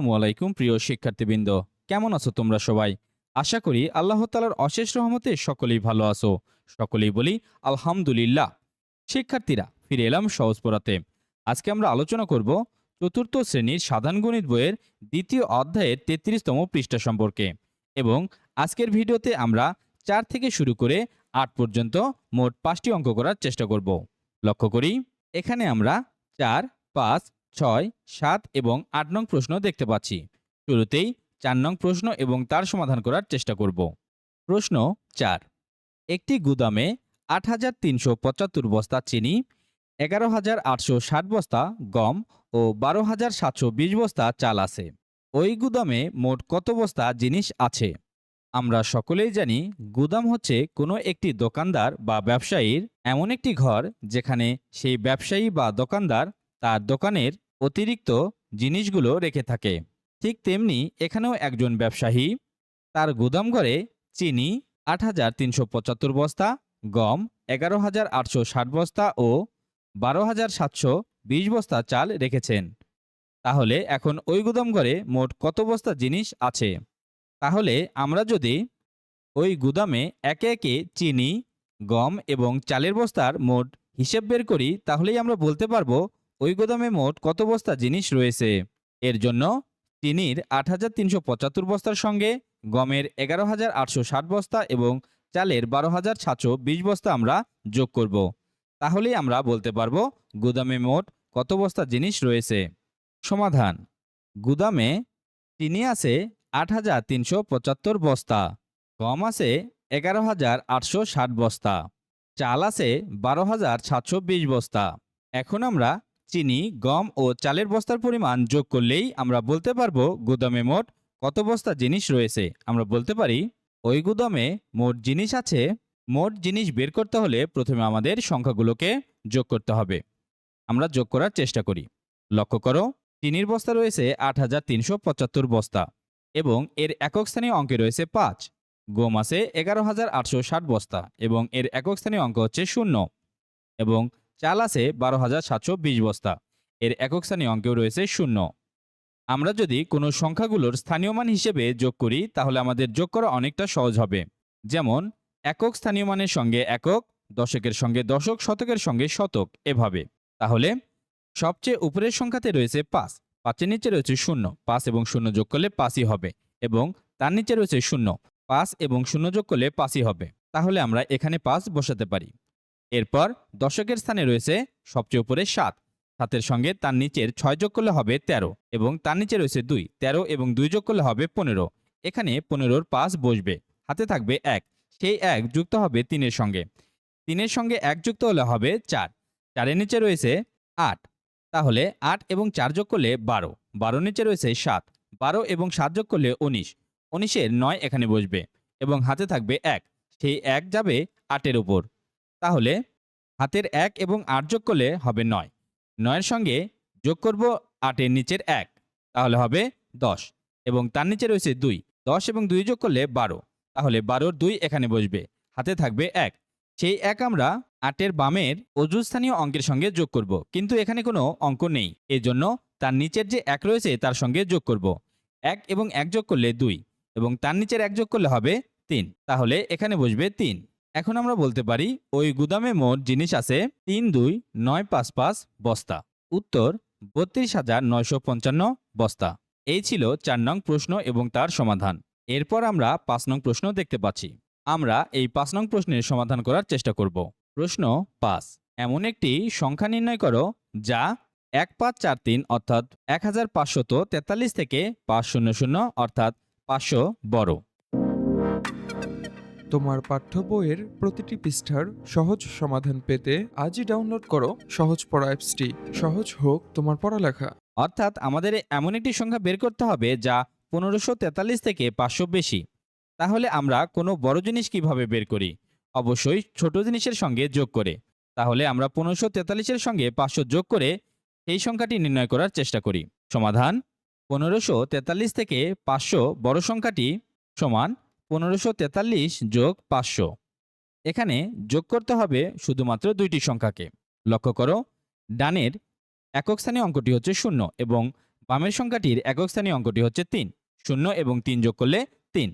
আসসালামু আলাইকুম, প্রিয় শিক্ষার্থীবৃন্দ। কেমন আছো তোমরা সবাই? আশা করি আল্লাহ তালার অশেষ রহমতে সকলেই ভালো আছো। সকলেই বলি, আলহামদুলিল্লাহ। শিক্ষার্থীরা, ফিরে এলাম সহজ পড়াতে। আজকে আমরা আলোচনা করব চতুর্থ শ্রেণির সাধারণ গণিত বইয়ের দ্বিতীয় অধ্যায়ের তেত্রিশতম পৃষ্ঠা সম্পর্কে। এবং আজকের ভিডিওতে আমরা চার থেকে শুরু করে আট পর্যন্ত মোট পাঁচটি অঙ্ক করার চেষ্টা করব। লক্ষ্য করি, এখানে আমরা চার, পাঁচ ছয়, সাত এবং আট নং প্রশ্ন দেখতে পাচ্ছি। শুরুতেই চার নং প্রশ্ন এবং তার সমাধান করার চেষ্টা করব। প্রশ্ন চার, একটি গুদামে আট হাজার তিনশো পঁচাত্তর বস্তা চিনি, এগারো হাজার আটশো ষাট বস্তা গম ও বারো হাজার সাতশো বিশ বস্তা চাল আছে। ওই গুদামে মোট কত বস্তা জিনিস আছে? আমরা সকলেই জানি গুদাম হচ্ছে কোনো একটি দোকানদার বা ব্যবসায়ীর এমন একটি ঘর যেখানে সেই ব্যবসায়ী বা দোকানদার তার দোকানের অতিরিক্ত জিনিসগুলো রেখে থাকে। ঠিক তেমনি এখানেও একজন ব্যবসায়ী, তার গুদামঘরে চিনি আট হাজার তিনশো পঁচাত্তর বস্তা, গম এগারো হাজার আটশো ষাট বস্তা ও বারো হাজার সাতশো বিশ বস্তা চাল রেখেছেন। তাহলে এখন ওই গুদামঘরে মোট কত বস্তা জিনিস আছে? তাহলে আমরা যদি ওই গুদামে একে একে চিনি, গম এবং চালের বস্তার মোট হিসেব বের করি, তাহলেই আমরা বলতে পারব ওই গোদামে মোট কত বস্তা জিনিস রয়েছে? এর জন্য চিনির আট হাজার তিনশো পঁচাত্তর বস্তার সঙ্গে, গমের এগারো হাজার আটশো ষাট বস্তা এবং চালের বারো হাজার সাতশো বিশ বস্তা আমরা যোগ করব। তাহলেই আমরা বলতে পারব গুদামে মোট কত বস্তা জিনিস রয়েছে। সমাধান, গুদামে চিনি আছে আট হাজার তিনশো পঁচাত্তর বস্তা, গম আছে এগারো হাজার আটশো ষাট বস্তা, চাল আছে বারো হাজার সাতশো বিশ বস্তা। এখন আমরা চিনি, গম ও চালের বস্তার পরিমাণ যোগ করলেই আমরা বলতে পারব গুদামে মোট কত বস্তা জিনিস রয়েছে। আমরা বলতে পারি, ওই গুদামে মোট জিনিস আছে, মোট জিনিস বের করতে হলে প্রথমে আমাদের সংখ্যাগুলোকে যোগ করতে হবে। আমরা যোগ করার চেষ্টা করি। লক্ষ্য করো, চিনির বস্তা রয়েছে আট হাজার তিনশো পঁচাত্তর বস্তা এবং এর একক স্থানীয় অঙ্কে রয়েছে পাঁচ। গম আছে এগারো হাজার আটশো ষাট বস্তা এবং এর একক স্থানীয় অঙ্ক হচ্ছে শূন্য এবং চাল আছে বারো হাজার সাতশো বিশ বস্তা। এর একক স্থানীয় অঙ্কেও রয়েছে শূন্য। আমরা যদি কোনো সংখ্যাগুলোর স্থানীয় মান হিসেবে যোগ করি, তাহলে আমাদের যোগ করা অনেকটা সহজ হবে। যেমন, একক স্থানীয় মানের সঙ্গে একক, দশকের সঙ্গে দশক, শতকের সঙ্গে শতক, এভাবে। তাহলে, সবচেয়ে উপরের সংখ্যাতে রয়েছে পাঁচ, পাঁচের নিচে রয়েছে শূন্য, পাঁচ এবং শূন্য যোগ করলে পাঁচই হবে এবং তার নিচে রয়েছে শূন্য, পাঁচ এবং শূন্য যোগ করলে পাঁচই হবে। তাহলে আমরা এখানে পাঁচ বসাতে পারি। এরপর দশকের স্থানে রয়েছে সবচেয়ে উপরে সাত। সাতের সঙ্গে তার নিচের ছয় যোগ করলে হবে তেরো এবং তার নিচে রয়েছে দুই, তেরো এবং দুই যোগ করলে হবে পনেরো। এখানে পনেরোর পাঁচ বসবে, হাতে থাকবে এক। সেই এক যুক্ত হবে তিনের সঙ্গে। তিনের সঙ্গে এক যুক্ত হলে হবে চার। চারের নিচে রয়েছে আট। তাহলে আট এবং চার যোগ করলে বারো। বারো নিচে রয়েছে সাত। বারো এবং সাত যোগ করলে উনিশ। উনিশের নয় এখানে বসবে এবং হাতে থাকবে এক। সেই এক যাবে আটের উপর। তাহলে হাতের এক এবং আট যোগ করলে হবে নয়। নয়ের সঙ্গে যোগ করব আটের নিচের এক, তাহলে হবে দশ এবং তার নিচে রয়েছে দুই। দশ এবং দুই যোগ করলে বারো, তাহলে বারোর দুই এখানে বসবে, হাতে থাকবে এক। সেই এক আমরা আটের বামের অজুস্থানীয় অঙ্কের সঙ্গে যোগ করব, কিন্তু এখানে কোনো অঙ্ক নেই, এজন্য তার নিচের যে এক রয়েছে তার সঙ্গে যোগ করব। এক এবং এক যোগ করলে দুই এবং তার নিচের এক যোগ করলে হবে তিন, তাহলে এখানে বসবে তিন। এখন আমরা বলতে পারি, ওই গুদামে মোট জিনিস আছে তিন দুই নয় পাঁচ পাঁচ বস্তা। উত্তর, বত্রিশ হাজার নয়শো পঞ্চান্ন বস্তা। এই ছিল চার নং প্রশ্ন এবং তার সমাধান। এরপর আমরা পাঁচ নং প্রশ্ন দেখতে পাচ্ছি। আমরা এই পাঁচ নং প্রশ্নের সমাধান করার চেষ্টা করব। প্রশ্ন পাঁচ, এমন একটি সংখ্যা নির্ণয় করো যা এক পাঁচ চার তিন অর্থাৎ এক হাজার পাঁচশত তেতাল্লিশ থেকে পাঁচ শূন্য শূন্য অর্থাৎ পাঁচশো বড়। তোমার পাঠ্য বইয়ের প্রতিটি পৃষ্ঠার সহজ সমাধান পেতে আজই ডাউনলোড করো সহজ পড়া অ্যাপসটি। সহজ হোক তোমার পড়ালেখা। অর্থাৎ আমাদের এমন একটি সংখ্যা বের করতে হবে যা পনেরোশো তেতাল্লিশ থেকে পাঁচশো বেশি। তাহলে আমরা কোনো বড় জিনিস কীভাবে বের করি? অবশ্যই ছোট জিনিসের সঙ্গে যোগ করে। তাহলে আমরা পনেরোশো তেতাল্লিশের সঙ্গে পাঁচশো যোগ করে সেই সংখ্যাটি নির্ণয় করার চেষ্টা করি। সমাধান, পনেরোশো তেতাল্লিশ থেকে পাঁচশো বড় সংখ্যাটি সমান পনেরোশো তেতাল্লিশ যোগ পাঁচশো। এখানে যোগ করতে হবে শুধুমাত্র দুইটি সংখ্যাকে। লক্ষ্য করো, ডানের একক স্থানীয় অঙ্কটি হচ্ছে শূন্য এবং বামের সংখ্যাটির একক স্থানীয় অঙ্কটি হচ্ছে তিন। শূন্য এবং তিন যোগ করলে তিন।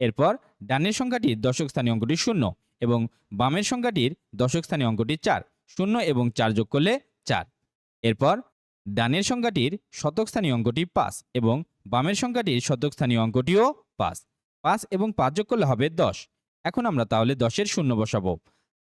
এরপর ডানের সংখ্যাটির দশক স্থানীয় অঙ্কটি শূন্য এবং বামের সংখ্যাটির দশক স্থানীয় অঙ্কটি চার। শূন্য এবং চার যোগ করলে চার। এরপর ডানের সংখ্যাটির শতক স্থানীয় অঙ্কটি পাঁচ এবং বামের সংখ্যাটির শতক স্থানীয় অঙ্কটিও পাঁচ। পাঁচ এবং পাঁচ যোগ করলে হবে দশ। এখন আমরা তাহলে দশের শূন্য বসাবো।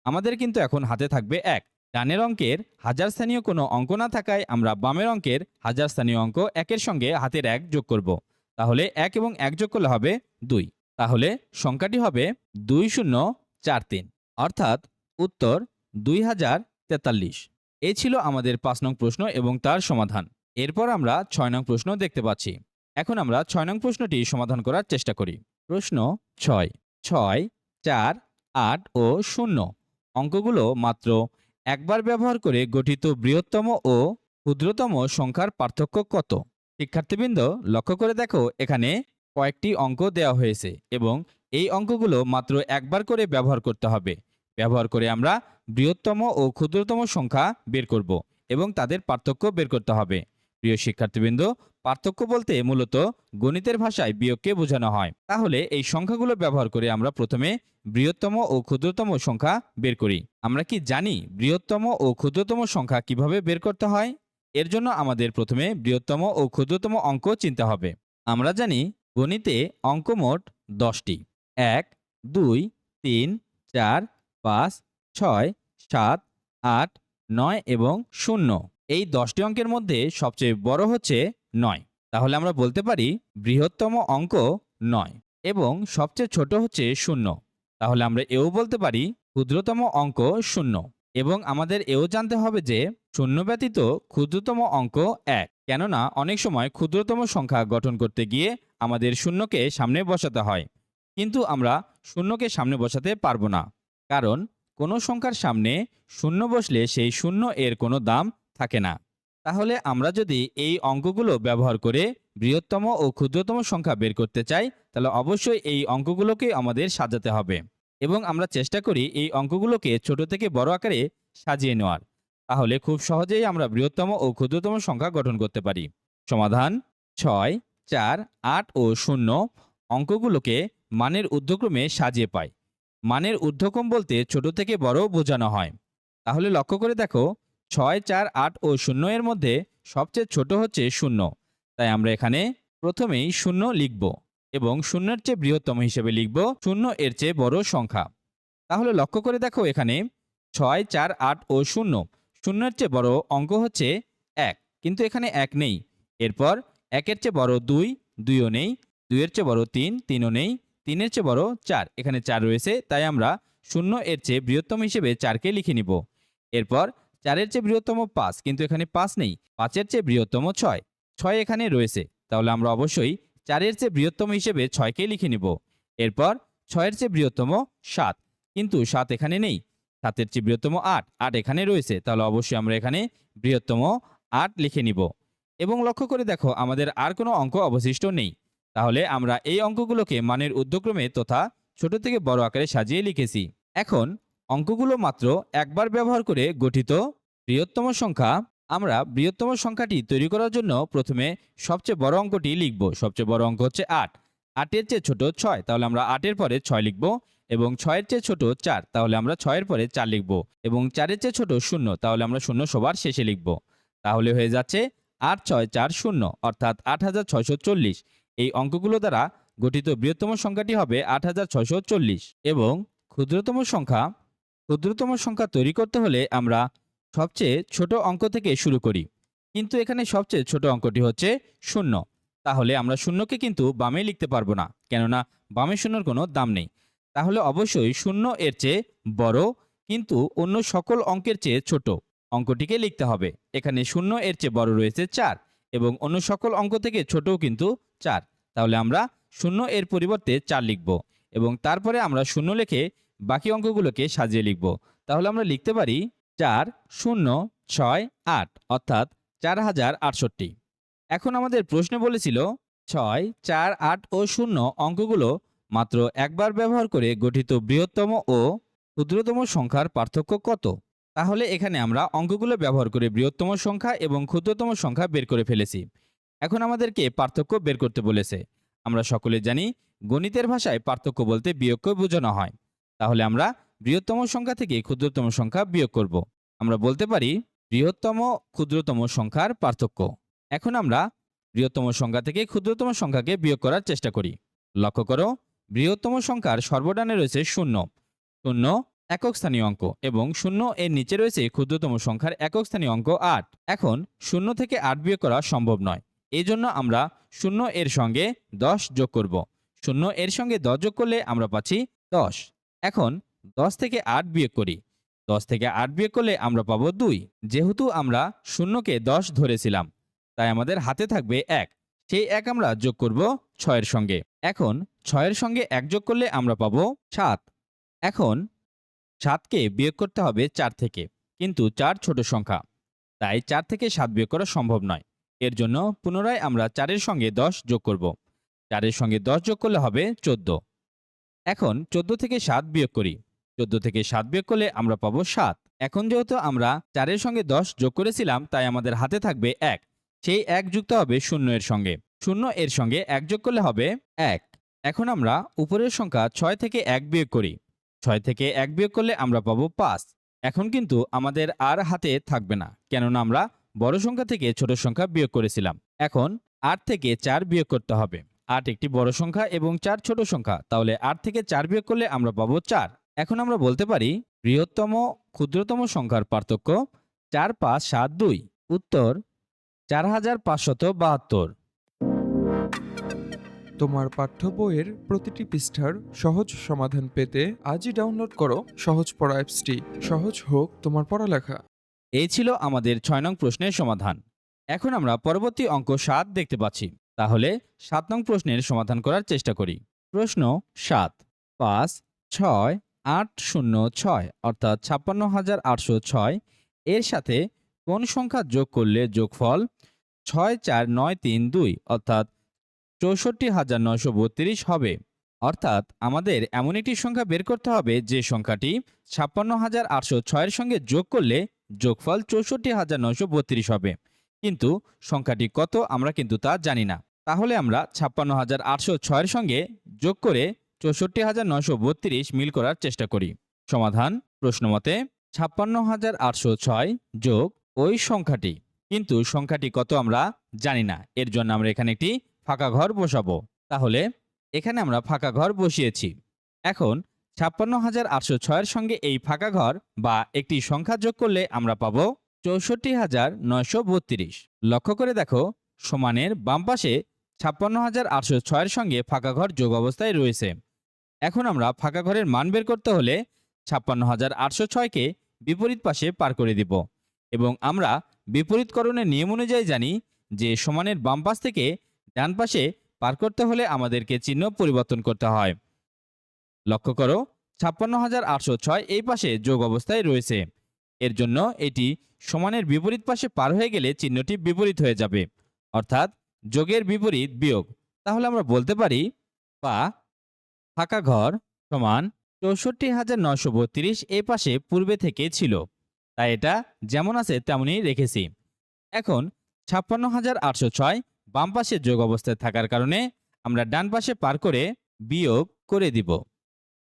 আমাদের কিন্তু এখন হাতে থাকবে এক। ডানের অঙ্কের হাজার স্থানীয় কোনো অঙ্ক না থাকায় আমরা বামের অঙ্কের হাজার স্থানীয় অঙ্ক একের সঙ্গে হাতের এক যোগ করব। তাহলে এক এবং এক যোগ করলে হবে দুই। তাহলে সংখ্যাটি হবে দুই শূন্য চার তিন। অর্থাৎ উত্তর দুই হাজার তেতাল্লিশ। এ ছিল আমাদের পাঁচ নং প্রশ্ন এবং তার সমাধান। এরপর আমরা ছয় নং প্রশ্ন দেখতে পাচ্ছি। এখন আমরা ছয় নং প্রশ্নটি সমাধান করার চেষ্টা করি। প্রশ্ন ছয়। ছয়, চার, আট ও শূন্য। অঙ্কগুলো মাত্র একবার ব্যবহার করে গঠিত বৃহত্তম ও ক্ষুদ্রতম সংখ্যার পার্থক্য কত? শিক্ষার্থীবৃন্দ, লক্ষ্য করে দেখো, এখানে কয়েকটি অঙ্ক দেওয়া হয়েছে এবং এই অঙ্কগুলো মাত্র একবার করে ব্যবহার করতে হবে। ব্যবহার করে আমরা বৃহত্তম ও ক্ষুদ্রতম সংখ্যা বের করব এবং তাদের পার্থক্য বের করতে হবে। প্রিয় শিক্ষার্থীবৃন্দ, পার্থক্য বলতে মূলত গণিতের ভাষায় বিয়োগকে বোঝানো হয়। তাহলে এই সংখ্যাগুলো ব্যবহার করে আমরা প্রথমে বৃহত্তম ও ক্ষুদ্রতম সংখ্যা বের করি। আমরা কি জানি বৃহত্তম ও ক্ষুদ্রতম সংখ্যা কীভাবে বের করতে হয়? এর জন্য আমাদের প্রথমে বৃহত্তম ও ক্ষুদ্রতম অঙ্ক চিনতে হবে। আমরা জানি গণিতে অঙ্ক মোট দশটি। এক, দুই, তিন, চার, পাঁচ, ছয়, সাত, আট, নয় এবং শূন্য। এই দশটি অঙ্কের মধ্যে সবচেয়ে বড় হচ্ছে নয়। তাহলে আমরা বলতে পারি বৃহত্তম অঙ্ক নয় এবং সবচেয়ে ছোট হচ্ছে শূন্য। তাহলে আমরা এও বলতে পারি ক্ষুদ্রতম অঙ্ক শূন্য এবং আমাদের এও জানতে হবে যে শূন্য ব্যতীত ক্ষুদ্রতম অঙ্ক এক। কেননা অনেক সময় ক্ষুদ্রতম সংখ্যা গঠন করতে গিয়ে আমাদের শূন্যকে সামনে বসাতে হয়। কিন্তু আমরা শূন্যকে সামনে বসাতে পারব না। কারণ কোনো সংখ্যার সামনে শূন্য বসলে সেই শূন্য এর কোনো দাম থাকে না। তাহলে আমরা যদি এই অঙ্কগুলো ব্যবহার করে বৃহত্তম ও ক্ষুদ্রতম সংখ্যা বের করতে চাই, তাহলে অবশ্যই এই অঙ্কগুলোকে আমাদের সাজাতে হবে এবং আমরা চেষ্টা করি এই অঙ্কগুলোকে ছোট থেকে বড় আকারে সাজিয়ে নেওয়ার। তাহলে খুব সহজেই আমরা বৃহত্তম ও ক্ষুদ্রতম সংখ্যা গঠন করতে পারি। সমাধান ছয়, চার, আট ও শূন্য অঙ্কগুলোকে মানের ঊর্ধ্বক্রমে সাজিয়ে পাই। মানের ঊর্ধ্বক্রম বলতে ছোট থেকে বড় বোঝানো হয়। তাহলে লক্ষ্য করে দেখো ছয়, চার, আট ও শূন্য এর মধ্যে সবচেয়ে ছোট হচ্ছে শূন্য। তাই আমরা এখানে প্রথমেই শূন্য লিখব এবং শূন্যের চেয়ে বৃহত্তম হিসেবে লিখব শূন্য এর চেয়ে বড় সংখ্যা। তাহলে লক্ষ্য করে দেখো এখানে ছয়, চার, আট ও শূন্য। শূন্যের চেয়ে বড় অঙ্ক হচ্ছে এক, কিন্তু এখানে এক নেই। এরপর একের চেয়ে বড় দুই, দুইও নেই, দুইয়ের চেয়ে বড় তিন, তিনও নেই, তিনের চেয়ে বড় চার। এখানে চার রয়েছে, তাই আমরা শূন্য এর চেয়ে বৃহত্তম হিসেবে চারকে লিখে নিব। এরপর চারের চেয়ে বৃহত্তম পাঁচ, কিন্তু এখানে পাঁচ নেই, পাঁচের চেয়ে বৃহত্তম ছয়। ছয় এখানে রয়েছে, তাহলে আমরা অবশ্যই চারের চেয়ে বৃহত্তম হিসেবে ছয়কে লিখে নিব। এরপর ছয়ের চেয়ে বৃহত্তম সাত, কিন্তু সাত এখানে নেই, সাতের চেয়ে বৃহত্তম আট আট এখানে রয়েছে, তাহলে অবশ্যই আমরা এখানে বৃহত্তম আট লিখে নিব। এবং লক্ষ্য করে দেখো, আমাদের আর কোনো অঙ্ক অবশিষ্ট নেই, তাহলে আমরা এই অঙ্কগুলোকে মানের ঊর্ধ্বক্রমে তথা ছোট থেকে বড় আকারে সাজিয়ে লিখেছি। এখন অঙ্কগুলো মাত্র একবার ব্যবহার করে গঠিত বৃহত্তম সংখ্যা, আমরা বৃহত্তম সংখ্যাটি তৈরি করার জন্য প্রথমে সবচেয়ে বড় অঙ্কটি লিখব। সবচেয়ে বড় অঙ্ক হচ্ছে আট। আটের চেয়ে ছোট ছয়, তাহলে আমরা আটের পরে ছয় লিখব এবং ছয়ের চেয়ে ছোট চার, তাহলে আমরা ছয়ের পরে চার লিখব এবং চারের চেয়ে ছোট শূন্য, তাহলে আমরা শূন্য সবার শেষে লিখব। তাহলে হয়ে যাচ্ছে আট ছয় চার শূন্য, অর্থাৎ আট হাজার ছয়শো চল্লিশ। এই অঙ্কগুলো দ্বারা গঠিত বৃহত্তম সংখ্যাটি হবে আট হাজার ছয়শো চল্লিশ এবং ক্ষুদ্রতম সংখ্যা ক্ষুদ্রতম সংখ্যা তৈরি করতে হলে আমরা সবচেয়ে ছোট অঙ্ক থেকে শুরু করি। কিন্তু এখানে সবচেয়ে ছোট অঙ্কটি হচ্ছে শূন্য। তাহলে আমরা শূন্যকে কিন্তু বামে লিখতে পারব না, কেননা বামে শূন্যর কোনো দাম নেই। তাহলে অবশ্যই শূন্য এর চেয়ে বড় কিন্তু অন্য সকল অঙ্কের চেয়ে ছোট অঙ্কটিকে লিখতে হবে। এখানে শূন্য এর চেয়ে বড় রয়েছে চার এবং অন্য সকল অঙ্ক থেকে ছোটও কিন্তু চার। তাহলে আমরা শূন্য এর পরিবর্তে চার লিখব এবং তারপরে আমরা শূন্য লিখে বাকি অঙ্কগুলোকে সাজিয়ে লিখব। তাহলে আমরা লিখতে পারি চার, শূন্য, ছয়, আট, অর্থাৎ চার হাজার আটষট্টি। এখন আমাদের প্রশ্ন বলেছিল, ছয়, চার, আট ও শূন্য অঙ্কগুলো মাত্র একবার ব্যবহার করে গঠিত বৃহত্তম ও ক্ষুদ্রতম সংখ্যার পার্থক্য কত? তাহলে এখানে আমরা অঙ্কগুলো ব্যবহার করে বৃহত্তম সংখ্যা এবং ক্ষুদ্রতম সংখ্যা বের করে ফেলেছি। এখন আমাদেরকে পার্থক্য বের করতে বলেছে। আমরা সকলে জানি গণিতের ভাষায় পার্থক্য বলতে বিয়োগকে বোঝানো হয়। তাহলে আমরা বৃহত্তম সংখ্যা থেকে ক্ষুদ্রতম সংখ্যা বিয়োগ করব। আমরা বলতে পারি বৃহত্তম, ক্ষুদ্রতম সংখ্যার পার্থক্য। এখন আমরা বৃহত্তম সংখ্যা থেকে ক্ষুদ্রতম সংখ্যাকে বিয়োগ করার চেষ্টা করি। লক্ষ্য করো, বৃহত্তম সংখ্যার সর্বডানে রয়েছে শূন্য। শূন্য একক স্থানীয় অঙ্ক এবং শূন্য এর নিচে রয়েছে ক্ষুদ্রতম সংখ্যার একক স্থানীয় অঙ্ক আট। এখন শূন্য থেকে আট বিয়োগ করা সম্ভব নয়। এই জন্য আমরা শূন্য এর সঙ্গে দশ যোগ করব। শূন্য এর সঙ্গে দশ যোগ করলে আমরা পাচ্ছি দশ। এখন দশ থেকে আট বিয়োগ করি। দশ থেকে আট বিয়োগ করলে আমরা পাবো দুই। যেহেতু আমরা শূন্যকে দশ ধরেছিলাম, তাই আমাদের হাতে থাকবে এক। সেই এক আমরা যোগ করব ছয়ের সঙ্গে। এখন ছয়ের সঙ্গে এক যোগ করলে আমরা পাবো সাত। এখন সাতকে বিয়োগ করতে হবে চার থেকে, কিন্তু চার ছোট সংখ্যা, তাই চার থেকে সাত বিয়োগ করা সম্ভব নয়। এর জন্য পুনরায় আমরা চারের সঙ্গে দশ যোগ করব। চারের সঙ্গে দশ যোগ করলে হবে চোদ্দ। এখন চোদ্দ থেকে সাত বিয়োগ করি। চোদ্দ থেকে সাত বিয়োগ করলে আমরা পাবো সাত। এখন যেহেতু আমরা চারের সঙ্গে দশ যোগ করেছিলাম, তাই আমাদের হাতে থাকবে এক। সেই এক যুক্ত হবে শূন্য এর সঙ্গে। শূন্য এর সঙ্গে এক যোগ করলে হবে এক। এখন আমরা উপরের সংখ্যা ছয় থেকে এক বিয়োগ করি। ছয় থেকে এক বিয়োগ করলে আমরা পাবো পাঁচ। এখন কিন্তু আমাদের আর হাতে থাকবে না, কেননা আমরা বড় সংখ্যা থেকে ছোট সংখ্যা বিয়োগ করেছিলাম। এখন আট থেকে চার বিয়োগ করতে হবে। আট একটি বড় সংখ্যা এবং চার ছোট সংখ্যা। তাহলে আট থেকে চার বিয়োগ করলে আমরা পাবো চার। এখন আমরা বলতে পারি বৃহত্তম ক্ষুদ্রতম সংখ্যার পার্থক্য চার পাঁচ সাত দুই। উত্তর চার হাজার পাঁচশত বাহাত্তর। তোমার পাঠ্য বইয়ের প্রতিটি পৃষ্ঠার সহজ সমাধান পেতে আজই ডাউনলোড করো সহজ পড়া অ্যাপসটি। সহজ হোক তোমার পড়ালেখা। এই ছিল আমাদের ছয় নং প্রশ্নের সমাধান। এখন আমরা পরবর্তী অঙ্ক সাত দেখতে পাচ্ছি। তাহলে সাত নং প্রশ্নের সমাধান করার চেষ্টা করি। প্রশ্ন সাত, পাঁচ, ছয়, আট, শূন্য, ছয়, অর্থাৎ ছাপ্পান্ন হাজার আটশো ছয়, এর সাথে কোন সংখ্যা যোগ করলে যোগফল ছয়, চার, নয়, তিন, দুই, অর্থাৎ চৌষট্টি হাজার নয়শো বত্রিশ হবে। অর্থাৎ আমাদের এমন একটি সংখ্যা বের করতে হবে যে সংখ্যাটি ছাপ্পান্ন হাজার আটশো ছয়ের সঙ্গে যোগ করলে যোগফল চৌষট্টি হাজার নয়শো বত্রিশ হবে। কিন্তু সংখ্যাটি কত আমরা কিন্তু তা জানি না। তাহলে আমরা ছাপ্পান্ন হাজার আটশো ছয়ের সঙ্গে যোগ করে চৌষট্টি হাজার নয়শো বত্রিশ মিল করার চেষ্টা করি। সমাধান, প্রশ্নমতে, ছাপ্পান্ন হাজার আটশো ছয় যোগ ওই সংখ্যাটি। কিন্তু সংখ্যাটি কত আমরা জানি না। এর জন্য আমরা এখানে একটি ফাঁকা ঘর বসাবো। তাহলে, এখানে আমরা ফাঁকা ঘর বসিয়েছি। এখন, ছাপ্পান্ন হাজার আটশো ছয়ের সঙ্গে এই ফাঁকা ঘর বা একটি সংখ্যা যোগ করলে আমরা পাবো চৌষট্টি হাজার নয়শো বত্রিশ। লক্ষ্য করে দেখো, সমানের বাম পাশে ছাপ্পান্ন হাজার আটশো ছয়ের সঙ্গে ফাঁকা ঘর যোগ অবস্থায় রয়েছে। এখন আমরা ফাঁকা ঘরের মান বের করতে হলে ছাপ্পান্ন হাজার আটশো ছয়কে বিপরীত পাশে পার করে দিব এবং আমরা বিপরীতকরণের নিয়ম অনুযায়ী জানি যে সমানের বাম পাশ থেকে ডান পাশে পার করতে হলে আমাদেরকে চিহ্ন পরিবর্তন করতে হয়। লক্ষ্য করো, ছাপ্পান্ন হাজার আটশো ছয় এই পাশে যোগ অবস্থায় রয়েছে। এর জন্য এটি সমানের বিপরীত পাশে পার হয়ে গেলে চিহ্নটি বিপরীত হয়ে যাবে। অর্থাৎ যোগের বিপরীত বিয়োগ। তাহলে আমরা বলতে পারি বা ফাঁকা ঘর সমান চৌষট্টি হাজার নশো বত্রিশ এ পাশে পূর্বে থেকে ছিল। তাই এটা যেমন আছে তেমনই রেখেছি। এখন ছাপ্পান্ন হাজার আটশো ছয় বাম পাশে যোগ অবস্থায় থাকার কারণে আমরা ডান পাশে পার করে বিয়োগ করে দিব।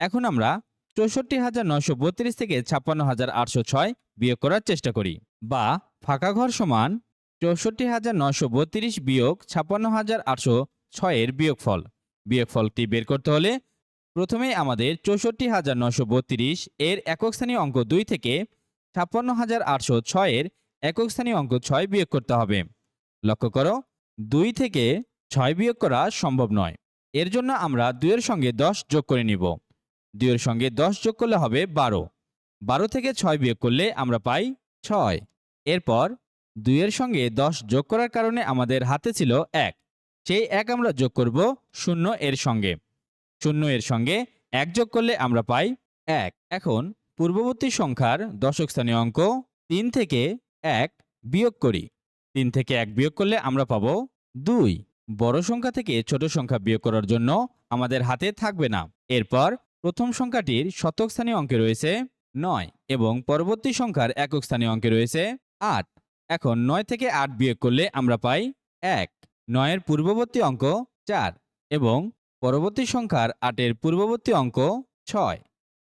এখন আমরা চৌষট্টি হাজার নশো বত্রিশ থেকে ছাপ্পান্ন হাজার আটশো ছয় বিয়োগ করার চেষ্টা করি। বা ফাঁকা ঘর সমান চৌষট্টি হাজার নয়শো বত্রিশ বিয়োগ ছাপ্পান্ন হাজার আটশো ছয়ের বিয়োগফল। বিয়োগফলটি বের করতে হলে প্রথমেই আমাদের চৌষট্টি হাজার নয়শো বত্রিশ এর একক স্থানীয় অঙ্ক দুই থেকে ছাপ্পান্ন হাজার আটশো ছয়ের একক স্থানীয় অঙ্ক ছয় বিয়োগ করতে হবে। লক্ষ্য করো, দুই থেকে ছয় বিয়োগ করা সম্ভব নয়। এর জন্য আমরা দুইয়ের সঙ্গে দশ যোগ করে নিব। দুইয়ের সঙ্গে দশ যোগ করলে হবে বারো। বারো থেকে ছয় বিয়োগ করলে আমরা পাই ছয়। এরপর দুইয়ের সঙ্গে দশ যোগ করার কারণে আমাদের হাতে ছিল এক। সেই এক আমরা যোগ করব শূন্য এর সঙ্গে। শূন্য এর সঙ্গে এক যোগ করলে আমরা পাই এক। এখন পূর্ববর্তী সংখ্যার দশক স্থানীয় অঙ্ক তিন থেকে এক বিয়োগ করি। তিন থেকে এক বিয়োগ করলে আমরা পাব দুই। বড় সংখ্যা থেকে ছোট সংখ্যা বিয়োগ করার জন্য আমাদের হাতে থাকবে না। এরপর প্রথম সংখ্যাটির শতক স্থানীয় অঙ্কে রয়েছে নয় এবং পরবর্তী সংখ্যার একক স্থানীয় অঙ্কে রয়েছে আট। এখন নয় থেকে আট বিয়োগ করলে আমরা পাই এক। নয়ের পূর্ববর্তী অঙ্ক চার এবং পরবর্তী সংখ্যার আটের পূর্ববর্তী অঙ্ক ছয়।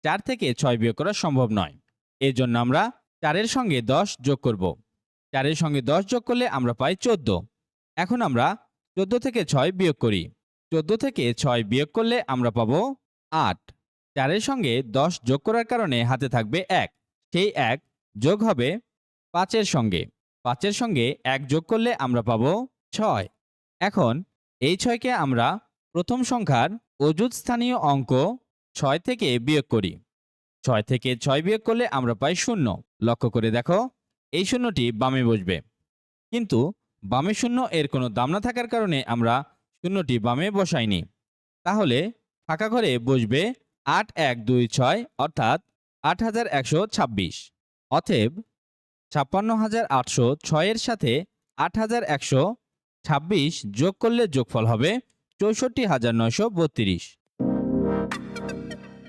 চার থেকে ছয় বিয়োগ করা সম্ভব নয়। এর জন্য আমরা চারের সঙ্গে দশ যোগ করব। চারের সঙ্গে দশ যোগ করলে আমরা পাই চোদ্দ। এখন আমরা চোদ্দ থেকে ছয় বিয়োগ করি। চোদ্দ থেকে ছয় বিয়োগ করলে আমরা পাব আট। চারের সঙ্গে দশ যোগ করার কারণে হাতে থাকবে এক। সেই এক যোগ হবে পাঁচের সঙ্গে। পাঁচের সঙ্গে এক যোগ করলে আমরা পাবো ছয়। এখন এই ছয়কে আমরা প্রথম সংখ্যার অজুত স্থানীয় অঙ্ক ছয় থেকে বিয়োগ করি। ছয় থেকে ছয় বিয়োগ করলে আমরা পাই শূন্য। লক্ষ্য করে দেখো, এই শূন্যটি বামে বসবে। কিন্তু বামে শূন্য এর কোনো দাম না থাকার কারণে আমরা শূন্যটি বামে বসাইনি। তাহলে ফাঁকা ঘরে বসবে আট এক দুই ছয়, অর্থাৎ আট হাজার একশো ছাব্বিশ। অতএব ছাপ্পান্ন হাজার আটশো ছয়ের সাথে আট হাজার একশো ছাব্বিশ যোগ করলে যোগফল হবে চৌষট্টি হাজার নয়শো বত্রিশ।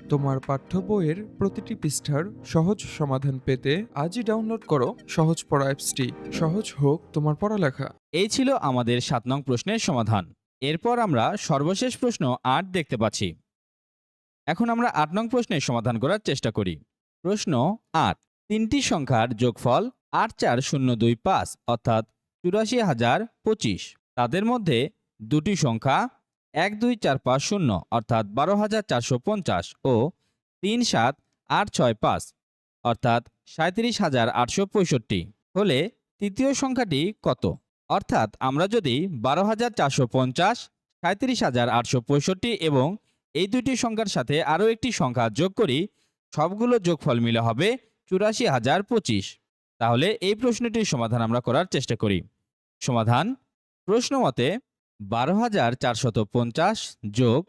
তোমার পাঠ্য বইয়ের প্রতিটি পৃষ্ঠার সহজ সমাধান পেতে আজই ডাউনলোড করো সহজ পড়া অ্যাপসটি। সহজ হোক তোমার পড়ালেখা। এই ছিল আমাদের সাত নং প্রশ্নের সমাধান। এরপর আমরা সর্বশেষ প্রশ্ন আট দেখতে পাচ্ছি। এখন আমরা আট নং প্রশ্নের সমাধান করার চেষ্টা করি। প্রশ্ন আট। তিনটি সংখ্যার যোগফল আট চার শূন্য দুই পাঁচ, অর্থাৎ চুরাশি হাজার পঁচিশ। তাদের মধ্যে দুটি সংখ্যা এক দুই চার পাঁচ শূন্য, অর্থাৎ বারো হাজার চারশো পঞ্চাশ ও তিন সাত আট ছয় পাঁচ, অর্থাৎ সাঁত্রিশ হাজার আটশো পঁয়ষট্টি। হলে তৃতীয় সংখ্যাটি কত? অর্থাৎ আমরা যদি বারো হাজার চারশো পঞ্চাশ, সাঁত্রিশ হাজার আটশো পঁয়ষট্টি এবং এই দুটি সংখ্যার সাথে আরও একটি সংখ্যা যোগ করি, সবগুলো যোগফল মিলে হবে চুরাশি হাজার পঁচিশ। তাহলে এই প্রশ্নটির সমাধান আমরা করার চেষ্টা করি। সমাধান প্রশ্ন মতে বারো হাজার চারশত পঞ্চাশ যোগ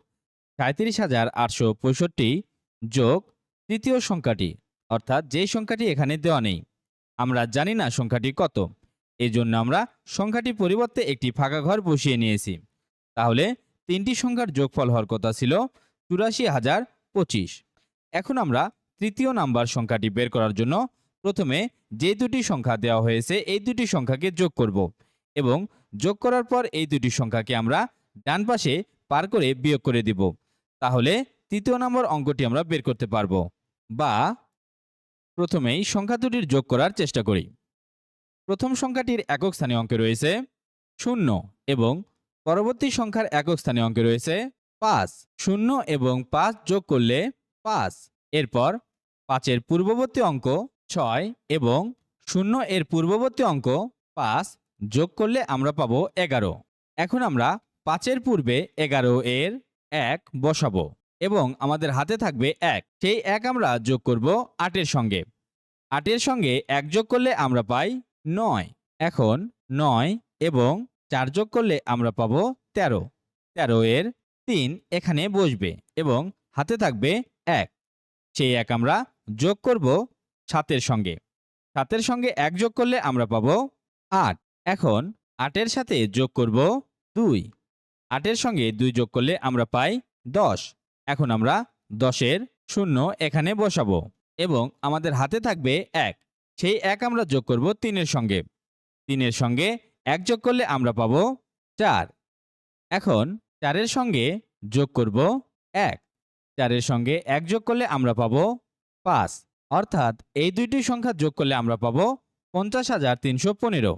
সাঁত্রিশ হাজার আটশো পঁয়ষট্টি যোগ তৃতীয় সংখ্যাটি, অর্থাৎ যে সংখ্যাটি এখানে দেওয়া নেই। আমরা জানি না সংখ্যাটি কত। এই জন্য আমরা সংখ্যাটি পরিবর্তে একটি ফাঁকা ঘর বসিয়ে নিয়েছি। তাহলে তিনটি সংখ্যার যোগফল হওয়ার কথা ছিল চুরাশি হাজার পঁচিশ। এখন আমরা তৃতীয় নাম্বার সংখ্যাটি বের করার জন্য প্রথমে যে দুটি সংখ্যা দেওয়া হয়েছে, এই দুটি সংখ্যাকে যোগ করব এবং যোগ করার পর এই দুটি সংখ্যাকে আমরা ডান পাশে পার করে বিয়োগ করে দিব। তাহলে তৃতীয় নম্বর অঙ্কটি আমরা বের করতে পারব বা প্রথমেই সংখ্যা দুটির যোগ করার চেষ্টা করি। প্রথম সংখ্যাটির একক স্থানে অঙ্কে রয়েছে শূন্য এবং পরবর্তী সংখ্যার একক স্থানে অঙ্কে রয়েছে পাঁচ। শূন্য এবং পাঁচ যোগ করলে পাঁচ। এরপর পাঁচের পূর্ববর্তী অঙ্ক ছয় এবং শূন্য এর পূর্ববর্তী অঙ্ক পাঁচ যোগ করলে আমরা পাবো এগারো। এখন আমরা পাঁচের পূর্বে এগারো এর এক বসাবো এবং আমাদের হাতে থাকবে এক। সেই এক আমরা যোগ করব আটের সঙ্গে। আটের সঙ্গে এক যোগ করলে আমরা পাই নয়। এখন নয় এবং চার যোগ করলে আমরা পাব তেরো। তেরো এর তিন এখানে বসবে এবং হাতে থাকবে এক। সেই এক আমরা যোগ করব সাতের সঙ্গে। সাতের সঙ্গে এক যোগ করলে আমরা পাব আট। এখন আটের সাথে যোগ করব দুই। আটের সঙ্গে দুই যোগ করলে আমরা পাই দশ। এখন আমরা দশের শূন্য এখানে বসাবো এবং আমাদের হাতে থাকবে এক। সেই এক আমরা যোগ করব তিনের সঙ্গে। তিনের সঙ্গে এক যোগ করলে আমরা পাবো চার। এখন চারের সঙ্গে যোগ করব এক। চারের সঙ্গে এক যোগ করলে আমরা পাবো পাঁচ। অর্থাৎ এই দুইটি সংখ্যা যোগ করলে আমরা পাবো পঞ্চাশ হাজার তিনশো পনেরো।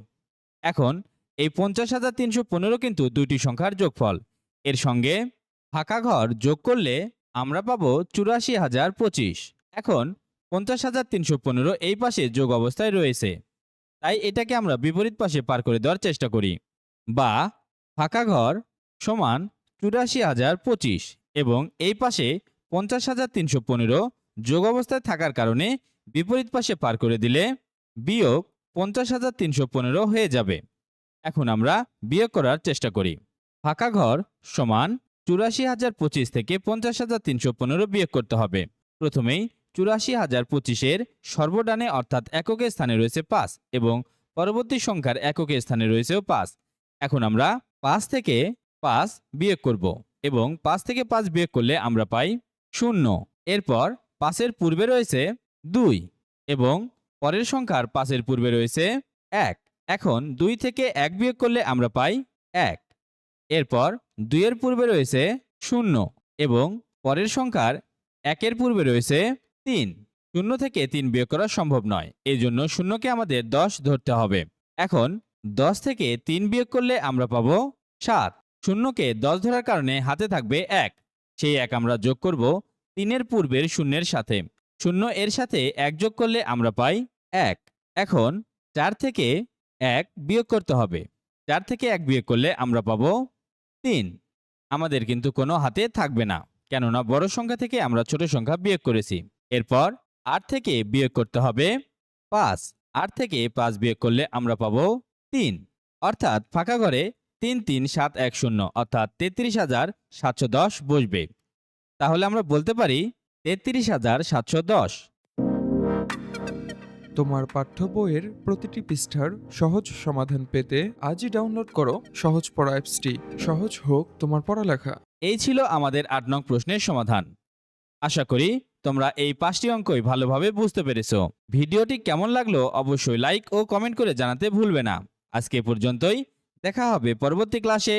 এখন এই পঞ্চাশ হাজার তিনশো পনেরো কিন্তু দুইটি সংখ্যার যোগফল। এর সঙ্গে ফাঁকা ঘর যোগ করলে আমরা পাবো চুরাশি হাজার পঁচিশ। এখন পঞ্চাশ হাজার তিনশো পনেরো এই পাশে যোগ অবস্থায় রয়েছে। তাই এটাকে আমরা বিপরীত পাশে পার করে দেওয়ার চেষ্টা করি। বা ফাঁকা ঘর সমান চুরাশি হাজার পঁচিশ এবং এই পাশে পঞ্চাশ হাজার তিনশো পনেরো যোগ অবস্থায় থাকার কারণে বিপরীত পাশে পার করে দিলে বিয়োগ পঞ্চাশ হাজার তিনশো পনেরো হয়ে যাবে। এখন আমরা বিয়োগ করার চেষ্টা করি। ফাঁকা ঘর সমান চুরাশি হাজার পঁচিশ থেকে পঞ্চাশ হাজার তিনশো পনেরো বিয়োগ করতে হবে। প্রথমেই চুরাশি হাজার পঁচিশের সর্বডানে অর্থাৎ এককের স্থানে রয়েছে পাঁচ এবং পরবর্তী সংখ্যার এককের স্থানে রয়েছেও পাঁচ। এখন আমরা পাঁচ থেকে পাঁচ বিয়োগ করব এবং পাঁচ থেকে পাঁচ বিয়োগ করলে আমরা পাই শূন্য। এরপর পাঁচের পূর্বে রয়েছে দুই এবং পরের সংখ্যার পাঁচের পূর্বে রয়েছে এক। এখন দুই থেকে এক বিয়োগ করলে আমরা পাই এক। এরপর দুইয়ের পূর্বে রয়েছে শূন্য এবং পরের সংখ্যার একের পূর্বে রয়েছে তিন। শূন্য থেকে তিন বিয়োগ করা সম্ভব নয়। এই জন্য শূন্যকে আমাদের দশ ধরতে হবে। এখন দশ থেকে তিন বিয়োগ করলে আমরা পাব সাত। শূন্যকে দশ ধরার কারণে হাতে থাকবে এক। সেই এক আমরা যোগ করব তিনের পূর্বের শূন্যের সাথে। শূন্য এর সাথে এক যোগ করলে আমরা পাই এক। এখন চার থেকে এক বিয়োগ করতে হবে। চার থেকে এক বিয়োগ করলে আমরা পাবো তিন। আমাদের কিন্তু কোনো হাতে থাকবে না, কেননা বড় সংখ্যা থেকে আমরা ছোট সংখ্যা বিয়োগ করেছি। এরপর আট থেকে বিয়োগ করতে হবে পাঁচ। আট থেকে পাঁচ বিয়োগ করলে আমরা পাবো তিন। অর্থাৎ ফাঁকা ঘরে তিন তিন সাত এক শূন্য, অর্থাৎ তেত্রিশ হাজার সাতশো দশ বসবে। তাহলে আমরা বলতে পারি তেত্রিশ হাজার সাতশো দশ। তোমার পাঠ্য বইয়ের প্রতিটি পৃষ্ঠার সহজ সমাধান পেতে আজই ডাউনলোড করো সহজ পড়া অ্যাপসটি। সহজ হোক তোমার পড়ালেখা। এই ছিল আমাদের আট নং প্রশ্নের সমাধান। আশা করি তোমরা এই পাঁচটি অঙ্কই ভালোভাবে বুঝতে পেরেছ। ভিডিওটি কেমন লাগল অবশ্যই লাইক ও কমেন্ট করে জানাতে ভুলবে না। আজকে পর্যন্তই। দেখা হবে পরবর্তী ক্লাসে।